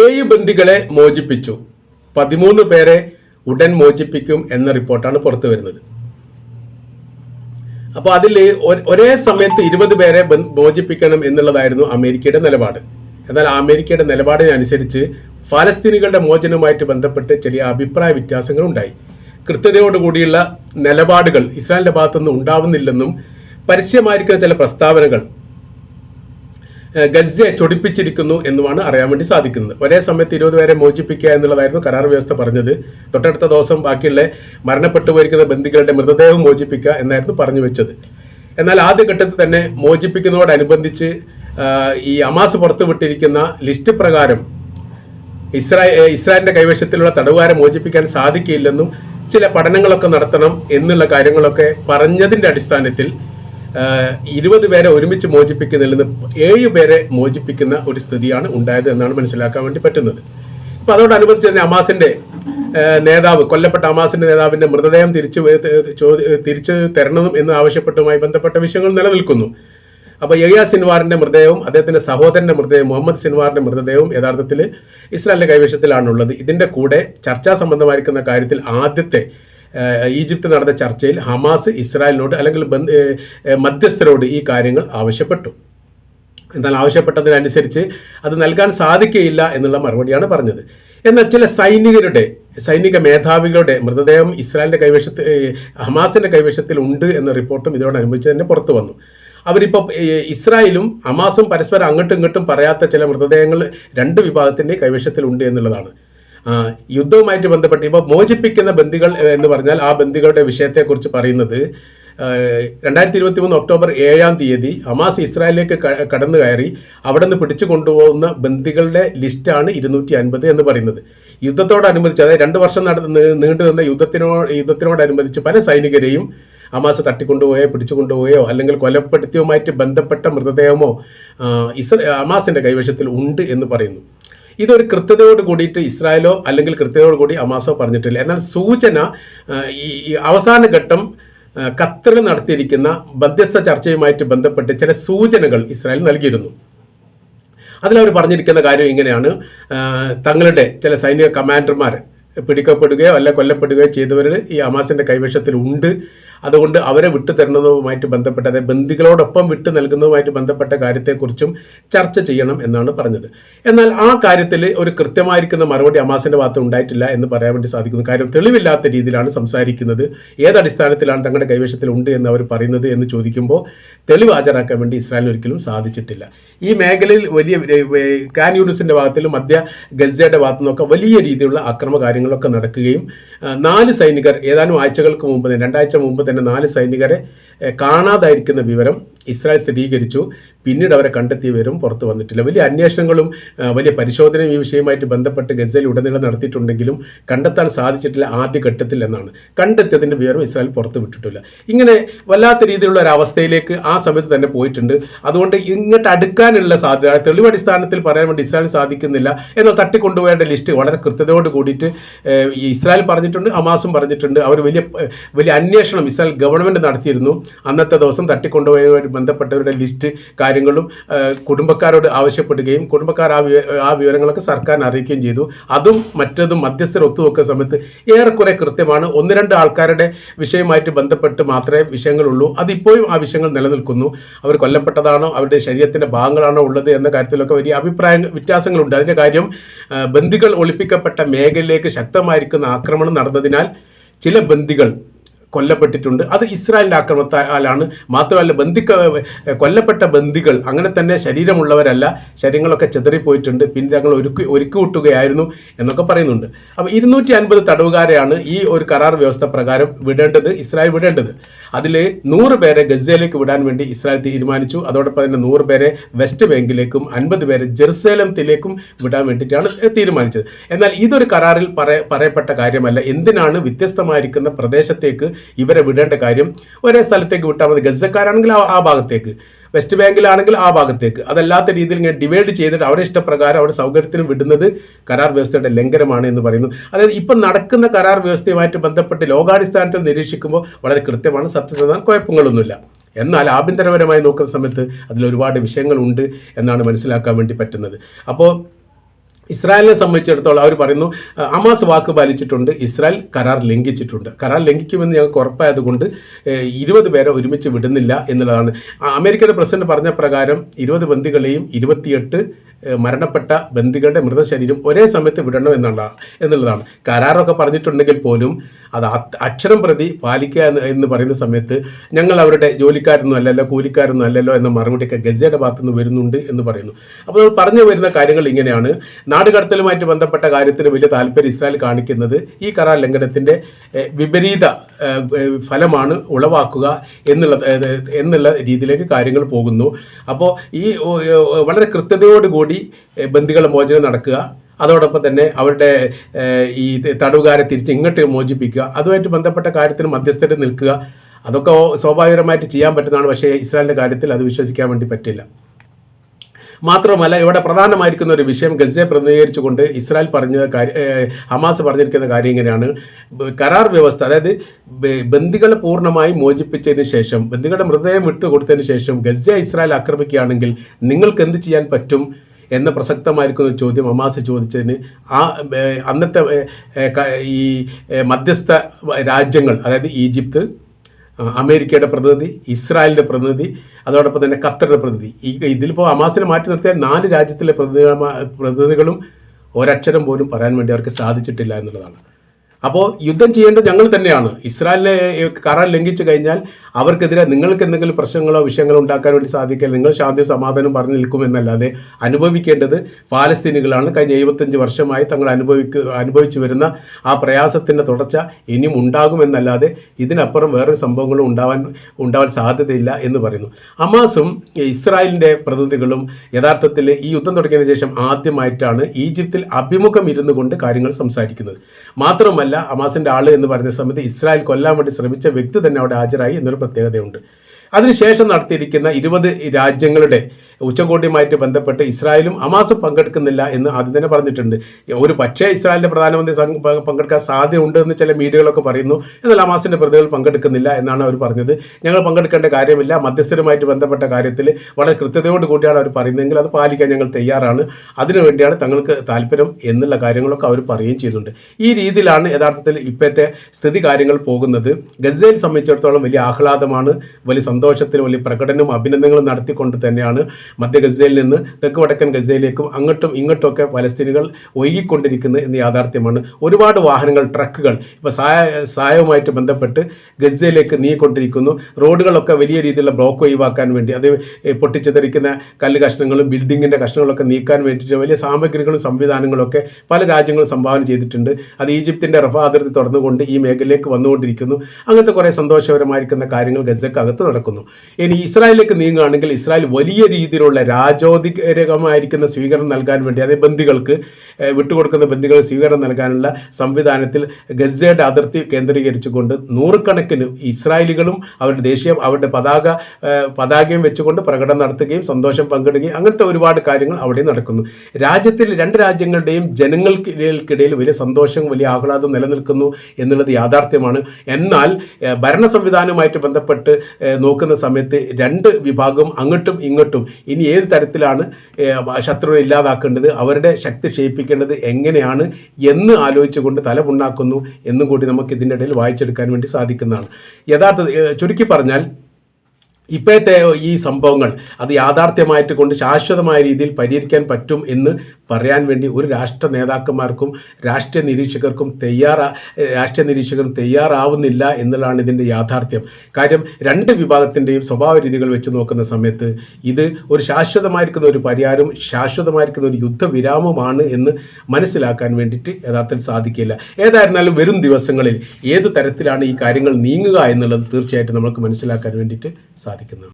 ഏഴ് ബന്ദികളെ മോചിപ്പിച്ചു. പതിമൂന്ന് പേരെ ഉടൻ മോചിപ്പിക്കും എന്ന റിപ്പോർട്ടാണ് പുറത്തു വരുന്നത്. അപ്പോൾ അതിൽ ഒരേ സമയത്ത് ഇരുപത് പേരെ മോചിപ്പിക്കണം എന്നുള്ളതായിരുന്നു അമേരിക്കയുടെ നിലപാട്. എന്നാൽ അമേരിക്കയുടെ നിലപാടിനനുസരിച്ച് ഫലസ്തീനികളുടെ മോചനവുമായിട്ട് ബന്ധപ്പെട്ട് ചെറിയ അഭിപ്രായ വ്യത്യാസങ്ങൾ ഉണ്ടായി കൃത്യതയോടുകൂടിയുള്ള നിലപാടുകൾ ഇസ്രായേലിന്റെ ഭാഗത്തുനിന്ന് ഉണ്ടാവുന്നില്ലെന്നും പരസ്യമായിരിക്കുന്ന ചില പ്രസ്താവനകൾ ഗസയെ ചൊടിപ്പിച്ചിരിക്കുന്നു എന്നുമാണ് അറിയാൻ വേണ്ടി സാധിക്കുന്നത്. ഒരേ സമയത്ത് ഇരുപത് പേരെ മോചിപ്പിക്കുക എന്നുള്ളതായിരുന്നു കരാർ വ്യവസ്ഥ പറഞ്ഞത്. തൊട്ടടുത്ത ദിവസം ബാക്കിയുള്ള മരണപ്പെട്ടു പോയിരിക്കുന്ന ബന്ദികളുടെ മൃതദേഹം മോചിപ്പിക്കുക എന്നായിരുന്നു പറഞ്ഞു വെച്ചത്. എന്നാൽ ആദ്യഘട്ടത്തിൽ തന്നെ മോചിപ്പിക്കുന്നതോടനുബന്ധിച്ച് ഈ അമാസ് പുറത്തുവിട്ടിരിക്കുന്ന ലിസ്റ്റ് പ്രകാരം ഇസ്രായേൽ ഇസ്രായേലിന്റെ കൈവശത്തിലുള്ള തടവുകാരെ മോചിപ്പിക്കാൻ സാധിക്കില്ലെന്നും ചില പഠനങ്ങളൊക്കെ നടത്തണം എന്നുള്ള കാര്യങ്ങളൊക്കെ പറഞ്ഞതിന്റെ അടിസ്ഥാനത്തിൽ ഇരുപത് പേരെ ഒരുമിച്ച് മോചിപ്പിക്കുന്നതിൽ നിന്ന് ഏഴ് പേരെ മോചിപ്പിക്കുന്ന ഒരു സ്ഥിതിയാണ് ഉണ്ടായത് എന്നാണ് മനസ്സിലാക്കാൻ വേണ്ടി പറ്റുന്നത്. അപ്പൊ അതോടനുബന്ധിച്ച് തന്നെ അമാസിന്റെ നേതാവ് കൊല്ലപ്പെട്ട അമാസിന്റെ നേതാവിന്റെ മൃതദേഹം തിരിച്ചു തിരിച്ചു തരണം എന്ന് ആവശ്യപ്പെട്ടുമായി ബന്ധപ്പെട്ട വിഷയങ്ങൾ നിലനിൽക്കുന്നു. അപ്പോൾ യഹിയ സിൻവാറിന്റെ മൃതദേഹവും അദ്ദേഹത്തിന്റെ സഹോദരന്റെ മൃതദേഹം മുഹമ്മദ് സിൻവാറിന്റെ മൃതദേഹവും യഥാർത്ഥത്തിൽ ഇസ്രായേലിന്റെ കൈവശത്തിലാണുള്ളത്. ഇതിന്റെ കൂടെ ചർച്ചാ സംബന്ധമായിരിക്കുന്ന കാര്യത്തിൽ ആദ്യത്തെ ഈജിപ്ത് നടന്ന ചർച്ചയിൽ ഹമാസ് ഇസ്രായേലിനോട് അല്ലെങ്കിൽ മധ്യസ്ഥരോട് ഈ കാര്യങ്ങൾ ആവശ്യപ്പെട്ടു. എന്നാൽ ആവശ്യപ്പെട്ടതിനനുസരിച്ച് അത് നൽകാൻ സാധിക്കുകയില്ല എന്നുള്ള മറുപടിയാണ് പറഞ്ഞത്. എന്നാൽ ചില സൈനികരുടെ സൈനിക മേധാവികളുടെ മൃതദേഹം ഇസ്രായേലിന്റെ കൈവശത്ത് ഹമാസിന്റെ കൈവശത്തിൽ ഉണ്ട് എന്ന റിപ്പോർട്ടും ഇതോടനുബന്ധിച്ച് തന്നെ പുറത്തു വന്നു. അവരിപ്പോൾ ഇസ്രായേലും ഹമാസും പരസ്പരം അങ്ങോട്ടും ഇങ്ങോട്ടും പറയാത്ത ചില മൃതദേഹങ്ങൾ രണ്ട് വിഭാഗത്തിന്റെ കൈവശത്തിലുണ്ട് എന്നുള്ളതാണ്. യുദ്ധവുമായിട്ട് ബന്ധപ്പെട്ട് ഇപ്പോൾ മോചിപ്പിക്കുന്ന ബന്ധികൾ എന്ന് പറഞ്ഞാൽ ആ ബന്ധികളുടെ വിഷയത്തെക്കുറിച്ച് പറയുന്നത് രണ്ടായിരത്തി ഇരുപത്തി മൂന്ന് ഒക്ടോബർ ഏഴാം തീയതി ഹമാസ് ഇസ്രായേലിലേക്ക് കടന്നു കയറി അവിടെ നിന്ന് പിടിച്ചു കൊണ്ടുപോകുന്ന ബന്ദികളുടെ ലിസ്റ്റാണ് ഇരുന്നൂറ്റി അൻപത് എന്ന് പറയുന്നത്. യുദ്ധത്തോടനുബന്ധിച്ച് അതായത് രണ്ട് വർഷം നട നീണ്ടു നിന്ന യുദ്ധത്തിനോ യുദ്ധത്തിനോടനുബന്ധിച്ച് പല സൈനികരെയും ഹമാസ് തട്ടിക്കൊണ്ടുപോയോ പിടിച്ചു കൊണ്ടുപോയോ അല്ലെങ്കിൽ കൊലപ്പെടുത്തിയുമായിട്ട് ബന്ധപ്പെട്ട മൃതദേഹമോ ഇസ്ര ഹമാസിന്റെ കൈവശത്തിൽ ഉണ്ട് എന്ന് പറയുന്നു. ഇതൊരു കൃത്യതയോട് കൂടിയിട്ട് ഇസ്രായേലോ അല്ലെങ്കിൽ കൃത്യതയോട് കൂടി അമാസോ പറഞ്ഞിട്ടില്ല. എന്നാൽ സൂചന ഈ അവസാന ഘട്ടം ഖത്തറിൽ നടത്തിയിരിക്കുന്ന മധ്യസ്ഥ ചർച്ചയുമായിട്ട് ബന്ധപ്പെട്ട് ചില സൂചനകൾ ഇസ്രായേൽ നൽകിയിരുന്നു. അതിലവർ പറഞ്ഞിരിക്കുന്ന കാര്യം ഇങ്ങനെയാണ്. തങ്ങളുടെ ചില സൈനിക കമാൻഡർമാർ പിടിക്കപ്പെടുകയോ അല്ല കൊല്ലപ്പെടുകയോ ചെയ്തവർ ഈ അമാസിന്റെ കൈവശത്തിൽ ഉണ്ട്. അതുകൊണ്ട് അവരെ വിട്ടു തരുന്നതുമായിട്ട് ബന്ധപ്പെട്ട അതായത് ബന്ധുക്കളോടൊപ്പം വിട്ടു നൽകുന്നതുമായിട്ട് ബന്ധപ്പെട്ട കാര്യത്തെക്കുറിച്ചും ചർച്ച ചെയ്യണം എന്നാണ് പറഞ്ഞത്. എന്നാൽ ആ കാര്യത്തിൽ ഒരു കൃത്യമായിരിക്കുന്ന മറുപടി അമാസിന്റെ ഭാഗത്ത് ഉണ്ടായിട്ടില്ല എന്ന് പറയാൻ വേണ്ടി സാധിക്കുന്നു. കാര്യം തെളിവില്ലാത്ത രീതിയിലാണ് സംസാരിക്കുന്നത്. ഏതടിസ്ഥാനത്തിലാണ് തങ്ങളുടെ കൈവശത്തിൽ ഉണ്ട് എന്ന് അവർ പറയുന്നത് എന്ന് ചോദിക്കുമ്പോൾ തെളിവ് ഹാജരാക്കാൻ വേണ്ടി ഇസ്രായേലിന് ഒരിക്കലും സാധിച്ചിട്ടില്ല. ഈ മേഖലയിൽ വലിയ കാൻ യൂണിസിന്റെ ഭാഗത്തിലും മധ്യ ഗസയുടെ ഭാഗത്തു നിന്നൊക്കെ വലിയ രീതിയിലുള്ള അക്രമ കാര്യങ്ങളൊക്കെ നടക്കുകയും നാല് സൈനികർ ഏതാനും ആഴ്ചകൾക്ക് മുമ്പ് തന്നെ രണ്ടാഴ്ച മുമ്പ് തന്നെ നാല് സൈനികരെ കാണാതായിരിക്കുന്ന വിവരം ഇസ്രായേൽ സ്ഥിരീകരിച്ചു. പിന്നീട് അവരെ കണ്ടെത്തിയ വിവരം പുറത്തു വന്നിട്ടില്ല. വലിയ അന്വേഷണങ്ങളും വലിയ പരിശോധനയും ഈ വിഷയവുമായിട്ട് ബന്ധപ്പെട്ട് ഗസയിൽ ഉടനീളം നടത്തിയിട്ടുണ്ടെങ്കിലും കണ്ടെത്താൻ സാധിച്ചിട്ടില്ല ആദ്യ ഘട്ടത്തിൽ എന്നാണ്. കണ്ടെത്തിയതിന്റെ വിവരം ഇസ്രായേൽ പുറത്തു വിട്ടിട്ടില്ല. ഇങ്ങനെ വല്ലാത്ത രീതിയിലുള്ള ഒരു അവസ്ഥയിലേക്ക് ആ സമയത്ത് തന്നെ പോയിട്ടുണ്ട്. അതുകൊണ്ട് ഇങ്ങോട്ട് അടുക്കാനുള്ള സാധ്യത തെളിവടിസ്ഥാനത്തിൽ പറയാൻ വേണ്ടി ഇസ്രായേൽ സാധിക്കുന്നില്ല എന്നാൽ തട്ടിക്കൊണ്ടുപോയേണ്ട ലിസ്റ്റ് വളരെ കൃത്യതയോട് കൂടിയിട്ട് ഇസ്രായേൽ പറഞ്ഞിട്ടുണ്ട് അമാസും പറഞ്ഞിട്ടുണ്ട്. അവർ വലിയ വലിയ അന്വേഷണം ഇസ്രായേൽ ഗവൺമെന്റ് നടത്തിയിരുന്നു. അന്നത്തെ ദിവസം തട്ടിക്കൊണ്ടുപോയതുമായി ബന്ധപ്പെട്ടവരുടെ ലിസ്റ്റ് കാര്യങ്ങളും കുടുംബക്കാരോട് ആവശ്യപ്പെടുകയും കുടുംബക്കാർ ആ ആ വിവരങ്ങളൊക്കെ സർക്കാരിനെ അറിയിക്കുകയും ചെയ്തു. അതും മറ്റതും മധ്യസ്ഥർ ഒത്തുവെക്കുന്ന സമയത്ത് ഏറെക്കുറെ കൃത്യമാണ്. ഒന്ന് രണ്ട് ആൾക്കാരുടെ വിഷയമായിട്ട് ബന്ധപ്പെട്ട് മാത്രമേ വിഷയങ്ങളുള്ളൂ. അതിപ്പോഴും ആ വിഷയങ്ങൾ നിലനിൽക്കുന്നു. അവർ കൊല്ലപ്പെട്ടതാണോ അവരുടെ ശരീരത്തിന്റെ ഭാഗങ്ങളാണോ ഉള്ളത് എന്ന കാര്യത്തിലൊക്കെ വലിയ അഭിപ്രായ വ്യത്യാസങ്ങളുണ്ട്. അതിന്റെ കാര്യം ബന്ദികൾ ഒളിപ്പിക്കപ്പെട്ട മേഖലയിലേക്ക് ശക്തമായിരിക്കുന്ന ആക്രമണം നടന്നതിനാൽ ചില ബന്ദികൾ കൊല്ലപ്പെട്ടിട്ടുണ്ട്. അത് ഇസ്രായേലിന്റെ ആക്രമണത്താലാണ്. മാത്രമല്ല ബന്ധിക്ക കൊല്ലപ്പെട്ട ബന്ദികൾ അങ്ങനെ തന്നെ ശരീരമുള്ളവരല്ല. ശരീരങ്ങളൊക്കെ ചെതറിപ്പോയിട്ടുണ്ട്. പിന്നെ ഞങ്ങൾ ഒരുക്കി ഒരുക്കി വിട്ടുകയായിരുന്നു എന്നൊക്കെ പറയുന്നുണ്ട്. അപ്പോൾ ഇരുന്നൂറ്റി അൻപത് തടവുകാരെയാണ് ഈ ഒരു കരാർ വ്യവസ്ഥ പ്രകാരം വിടേണ്ടത് ഇസ്രായേൽ വിടേണ്ടത്. അതിൽ നൂറ് പേരെ ഗസയിലേക്ക് വിടാൻ വേണ്ടി ഇസ്രായേൽ തീരുമാനിച്ചു. അതോടൊപ്പം തന്നെ നൂറ് പേരെ വെസ്റ്റ് ബാങ്കിലേക്കും അൻപത് പേരെ ജെറുസലേമത്തിലേക്കും വിടാൻ വേണ്ടിയിട്ടാണ് തീരുമാനിച്ചത്. എന്നാൽ ഇതൊരു കരാറിൽ പറയപ്പെട്ട കാര്യമല്ല. എന്തിനാണ് വ്യത്യസ്തമായിരിക്കുന്ന പ്രദേശത്തേക്ക് ഇവരെ വിടേണ്ട കാര്യം ഒരേ സ്ഥലത്തേക്ക് വിട്ടാൽ മതി. ഗസക്കാരാണെങ്കിൽ ആ- ഭാഗത്തേക്ക്. വെസ്റ്റ് ബാങ്കിലാണെങ്കിൽ ആ ഭാഗത്തേക്ക്. അതല്ലാത്ത രീതിയിൽ ഇങ്ങനെ ഡിവൈഡ് ചെയ്തിട്ട് അവരുടെ ഇഷ്ടപ്രകാരം അവരുടെ സൗകര്യത്തിന് വിടുന്നത് കരാർ വ്യവസ്ഥയുടെ ലംഘനമാണ് എന്ന് പറയുന്നു. അതായത് ഇപ്പം നടക്കുന്ന കരാർ വ്യവസ്ഥയുമായിട്ട് ബന്ധപ്പെട്ട് ലോകാടിസ്ഥാനത്തിൽ നിരീക്ഷിക്കുമ്പോൾ വളരെ കൃത്യമാണ് സത്യസന്ധ കുഴപ്പങ്ങളൊന്നുമില്ല. എന്നാൽ ആഭ്യന്തരപരമായി നോക്കുന്ന സമയത്ത് അതിൽ ഒരുപാട് വിഷയങ്ങളുണ്ട് എന്നാണ് മനസ്സിലാക്കാൻ വേണ്ടി പറ്റുന്നത്. അപ്പോൾ ഇസ്രായേലിനെ സംബന്ധിച്ചിടത്തോളം അവർ പറയുന്നു അമാസ് വാക്ക് പാലിച്ചിട്ടുണ്ട് ഇസ്രായേൽ കരാർ ലംഘിച്ചിട്ടുണ്ട്. കരാർ ലംഘിക്കുമെന്ന് ഞങ്ങൾക്ക് ഉറപ്പായതുകൊണ്ട് ഇരുപത് പേരെ ഒരുമിച്ച് വിടുന്നില്ല എന്നുള്ളതാണ്. അമേരിക്കയുടെ പ്രസിഡന്റ് പറഞ്ഞ പ്രകാരം ഇരുപത് ബന്ദികളെയും ഇരുപത്തിയെട്ട് മരണപ്പെട്ട ബന്ദികളുടെ മൃതശരീരം ഒരേ സമയത്ത് വിടണം എന്നുള്ള എന്നുള്ളതാണ്. കരാറൊക്കെ പറഞ്ഞിട്ടുണ്ടെങ്കിൽ പോലും അത് അക്ഷരം പ്രതി പാലിക്കുക എന്ന് പറയുന്ന സമയത്ത് ഞങ്ങൾ അവരുടെ ജോലിക്കാരൊന്നും അല്ലല്ലോ കൂലിക്കാരൊന്നും അല്ലല്ലോ എന്ന മറുപടിയൊക്കെ ഗസയുടെ ഭാഗത്തു നിന്ന് വരുന്നുണ്ട് എന്ന് പറയുന്നു. അപ്പോൾ പറഞ്ഞു വരുന്ന കാര്യങ്ങൾ ഇങ്ങനെയാണ്. നാടുകടത്തലുമായിട്ട് ബന്ധപ്പെട്ട കാര്യത്തിന് വലിയ താല്പര്യം ഇസ്രായേൽ കാണിക്കുന്നത് ഈ കരാർ ലംഘനത്തിന്റെ വിപരീത ഫലമാണ് ഉളവാക്കുക എന്നുള്ള എന്നുള്ള രീതിയിലേക്ക് കാര്യങ്ങൾ പോകുന്നു. അപ്പോൾ ഈ വളരെ കൃത്യതയോടുകൂടി ബന്ദികളെ മോചനം നടക്കുക. അതോടൊപ്പം തന്നെ അവരുടെ ഈ തടവുകാരെ തിരിച്ച് ഇങ്ങോട്ട് മോചിപ്പിക്കുക. അതുമായിട്ട് ബന്ധപ്പെട്ട കാര്യത്തിന് മധ്യസ്ഥരെ നിൽക്കുക. അതൊക്കെ സ്വാഭാവികമായിട്ട് ചെയ്യാൻ പറ്റുന്നതാണ്. പക്ഷേ ഇസ്രായേലിന്റെ കാര്യത്തിൽ അത് വിശ്വസിക്കാൻ വേണ്ടി പറ്റില്ല. മാത്രമല്ല ഇവിടെ പ്രധാനമായിരിക്കുന്ന ഒരു വിഷയം ഗസയെ പ്രതിനിധീകരിച്ചുകൊണ്ട് ഇസ്രായേൽ പറഞ്ഞ കാര്യം ഹമാസ് പറഞ്ഞിരിക്കുന്ന കാര്യം ഇങ്ങനെയാണ്. കരാർ വ്യവസ്ഥ അതായത് ബന്ദികളെ പൂർണമായി മോചിപ്പിച്ചതിന് ശേഷം ബന്ദികളുടെ മൃതദേഹം വിട്ടു കൊടുത്തതിന് ശേഷം ഗസ ഇസ്രായേൽ ആക്രമിക്കുകയാണെങ്കിൽ നിങ്ങൾക്ക് എന്ത് ചെയ്യാൻ പറ്റും എന്ന പ്രസക്തമായിരിക്കുന്ന ഒരു ചോദ്യം അമാസ് ചോദിച്ചതിന്. ആ അന്നത്തെ ഈ മധ്യസ്ഥ രാജ്യങ്ങൾ അതായത് ഈജിപ്ത് അമേരിക്കയുടെ പ്രതിനിധി ഇസ്രായേലിന്റെ പ്രതിനിധി അതോടൊപ്പം തന്നെ ഖത്തറിന്റെ പ്രതിനിധി. ഈ ഇതിലിപ്പോൾ അമാസിനെ മാറ്റി നിർത്തിയ നാല് രാജ്യത്തിലെ പ്രതിനിധികളും ഒരക്ഷരം പോലും പറയാൻ വേണ്ടി അവർക്ക് സാധിച്ചിട്ടില്ല എന്നുള്ളതാണ്. അപ്പോൾ യുദ്ധം ചെയ്യേണ്ടത് ഞങ്ങൾ തന്നെയാണ്. ഇസ്രായേലിനെ കരാർ ലംഘിച്ചു കഴിഞ്ഞാൽ അവർക്കെതിരെ നിങ്ങൾക്ക് എന്തെങ്കിലും പ്രശ്നങ്ങളോ വിഷയങ്ങളോ ഉണ്ടാക്കാൻ വേണ്ടി സാധിക്കില്ല. നിങ്ങൾ ശാന്തി സമാധാനം പറഞ്ഞു നിൽക്കുമെന്നല്ലാതെ അനുഭവിക്കേണ്ടത് പാലസ്തീനുകളാണ് കഴിഞ്ഞ എഴുപത്തഞ്ച് വർഷമായി തങ്ങൾ അനുഭവിക്ക അനുഭവിച്ചു വരുന്ന ആ പ്രയാസത്തിന്റെ തുടർച്ച ഇനിയും ഉണ്ടാകുമെന്നല്ലാതെ ഇതിനപ്പുറം വേറൊരു സംഭവങ്ങളും ഉണ്ടാവാൻ ഉണ്ടാവാൻ സാധ്യതയില്ല എന്ന് പറയുന്നു. അമാസും ഇസ്രായേലിന്റെ പ്രതിനിധികളും യഥാർത്ഥത്തിൽ ഈ യുദ്ധം തുടങ്ങിയതിനു ശേഷം ആദ്യമായിട്ടാണ് ഈജിപ്തിൽ അഭിമുഖം ഇരുന്നു കൊണ്ട് കാര്യങ്ങൾ സംസാരിക്കുന്നത്. മാത്രമല്ല ഹമാസിന്റെ ആൾ എന്ന് പറയുന്ന സമയത്ത് ഇസ്രായേൽ കൊല്ലാൻ വേണ്ടി ശ്രമിച്ച വ്യക്തി തന്നെ അവിടെ ഹാജരായി എന്നൊരു പ്രത്യേകതയുണ്ട്. അതിനുശേഷം നടത്തിയിരിക്കുന്ന ഇരുപത് രാജ്യങ്ങളുടെ ഉച്ചകോടിയുമായിട്ട് ബന്ധപ്പെട്ട് ഇസ്രായേലും ഹമാസും പങ്കെടുക്കുന്നില്ല എന്ന് ആദ്യം തന്നെ പറഞ്ഞിട്ടുണ്ട്. ഒരു പക്ഷേ ഇസ്രായേലിന്റെ പ്രധാനമന്ത്രി പങ്കെടുക്കാൻ സാധ്യതയുണ്ട് എന്ന് ചില മീഡിയകളൊക്കെ പറയുന്നു. എന്നാൽ ഹമാസിന്റെ പ്രതികൾ പങ്കെടുക്കുന്നില്ല എന്നാണ് അവർ പറഞ്ഞത്. ഞങ്ങൾ പങ്കെടുക്കേണ്ട കാര്യമില്ല. മധ്യസ്ഥരുമായിട്ട് ബന്ധപ്പെട്ട കാര്യത്തിൽ വളരെ കൃത്യതയോട് കൂടിയാണ് അവർ പറയുന്നതെങ്കിൽ അത് പാലിക്കാൻ ഞങ്ങൾ തയ്യാറാണ്. അതിനുവേണ്ടിയാണ് തങ്ങൾക്ക് താല്പര്യം എന്നുള്ള കാര്യങ്ങളൊക്കെ അവർ പറയുകയും ചെയ്യുന്നുണ്ട് ഈ രീതിയിലാണ് യഥാർത്ഥത്തിൽ ഇപ്പോഴത്തെ സ്ഥിതി കാര്യങ്ങൾ പോകുന്നത്. ഗസയിൽ സംബന്ധിച്ചിടത്തോളം വലിയ ആഹ്ലാദമാണ് വലിയ സന്തോഷത്തിൽ വലിയ പ്രകടനവും അഭിനന്ദനങ്ങളും നടത്തിക്കൊണ്ട് തന്നെയാണ് മധ്യ ഗസയിൽ നിന്ന് തെക്ക് വടക്കൻ ഗസയിലേക്കും അങ്ങോട്ടും ഇങ്ങോട്ടും പലസ്തീനികൾ ഒഴുകിക്കൊണ്ടിരിക്കുന്നത് എന്ന യാഥാർത്ഥ്യമാണ്. ഒരുപാട് വാഹനങ്ങൾ ട്രക്കുകൾ ഇപ്പോൾ സായ സായവുമായിട്ട് ബന്ധപ്പെട്ട് ഗസയിലേക്ക് നീങ്ങിക്കൊണ്ടിരിക്കുന്നു. റോഡുകളൊക്കെ വലിയ രീതിയിലുള്ള ബ്ലോക്ക് ഒഴിവാക്കാൻ വേണ്ടി അത് പൊട്ടിച്ചെതറിക്കുന്ന കല്ല് കഷ്ണങ്ങളും ബിൽഡിങ്ങിന്റെ കഷ്ണങ്ങളൊക്കെ നീക്കാൻ വേണ്ടിയിട്ട് വലിയ സാമഗ്രികളും സംവിധാനങ്ങളൊക്കെ പല രാജ്യങ്ങളും സംഭാവന ചെയ്തിട്ടുണ്ട്. അത് ഈജിപ്തിന്റെ റഫ അതിർത്തി തുറന്നുകൊണ്ട് ഈ മേഖലയിലേക്ക് വന്നുകൊണ്ടിരിക്കുന്നു. അങ്ങനത്തെ കുറേ സന്തോഷകരമായിരിക്കുന്ന കാര്യങ്ങൾ ഗസക്കകത്ത് നടക്കുന്നു. ഇനി ഇസ്രായേലിലേക്ക് നീങ്ങുകയാണെങ്കിൽ ഇസ്രായേൽ വലിയ രീതിയിലുള്ള രാജോധികരമായിരിക്കുന്ന സ്വീകരണം നൽകാൻ വേണ്ടി അതായത് ബന്ദികൾക്ക് വിട്ടുകൊടുക്കുന്ന ബന്ദികൾ സ്വീകരണം നൽകാനുള്ള സംവിധാനത്തിൽ ഗസയുടെ അതിർത്തി കേന്ദ്രീകരിച്ചുകൊണ്ട് നൂറുകണക്കിന് ഇസ്രായേലികളും അവരുടെ ദേശീയം അവരുടെ പതാക പതാകയും വെച്ചുകൊണ്ട് പ്രകടനം നടത്തുകയും സന്തോഷം പങ്കിടുകയും അങ്ങനത്തെ ഒരുപാട് കാര്യങ്ങൾ അവിടെ നടക്കുന്നു. രാജ്യത്തിൽ രണ്ട് രാജ്യങ്ങളുടെയും ജനങ്ങൾക്കിടയിൽ വലിയ സന്തോഷവും വലിയ ആഹ്ലാദവും നിലനിൽക്കുന്നു എന്നുള്ളത് യാഥാർത്ഥ്യമാണ്. എന്നാൽ ഭരണ സംവിധാനവുമായിട്ട് ബന്ധപ്പെട്ട് നോക്കുന്ന സമയത്ത് രണ്ട് വിഭാഗം അങ്ങോട്ടും ഇങ്ങോട്ടും ഇനി ഏത് തരത്തിലാണ് ശത്രുവിനെ ഇല്ലാതാക്കേണ്ടത് അവരുടെ ശക്തി ക്ഷയിപ്പിക്കേണ്ടത് എങ്ങനെയാണ് എന്ന് ആലോചിച്ചുകൊണ്ട് തലമുണ്ടാക്കുന്നു എന്നും കൂടി നമുക്ക് ഇതിന്റെ ഇടയിൽ വായിച്ചെടുക്കാൻ വേണ്ടി സാധിക്കുന്നതാണ്. യഥാർത്ഥ ചുരുക്കി പറഞ്ഞാൽ ഇപ്പോഴത്തെ ഈ സംഭവങ്ങൾ അത് യാഥാർത്ഥ്യമായിട്ട് കൊണ്ട് ശാശ്വതമായ രീതിയിൽ പരിഹരിക്കാൻ പറ്റും എന്ന് പറയാൻ വേണ്ടി ഒരു രാഷ്ട്ര നേതാക്കന്മാർക്കും രാഷ്ട്രീയ നിരീക്ഷകർക്കും തയ്യാറാ രാഷ്ട്രീയ നിരീക്ഷകരും തയ്യാറാവുന്നില്ല എന്നുള്ളതാണ് ഇതിന്റെ യാഥാർത്ഥ്യം. കാര്യം രണ്ട് വിഭാഗത്തിന്റെയും സ്വഭാവ രീതികൾ വെച്ച് നോക്കുന്ന സമയത്ത് ഇത് ഒരു ശാശ്വതമായിരിക്കുന്ന ഒരു പരിഹാരം ശാശ്വതമായിരിക്കുന്ന ഒരു യുദ്ധവിരാമമാണ് എന്ന് മനസ്സിലാക്കാൻ വേണ്ടിയിട്ട് യഥാർത്ഥത്തിൽ സാധിക്കില്ല. ഏതായിരുന്നാലും വരും ദിവസങ്ങളിൽ ഏത് തരത്തിലാണ് ഈ കാര്യങ്ങൾ നീങ്ങുക എന്നുള്ളത് തീർച്ചയായിട്ടും നമുക്ക് മനസ്സിലാക്കാൻ വേണ്ടിയിട്ട് സാധിക്കുന്നതാണ്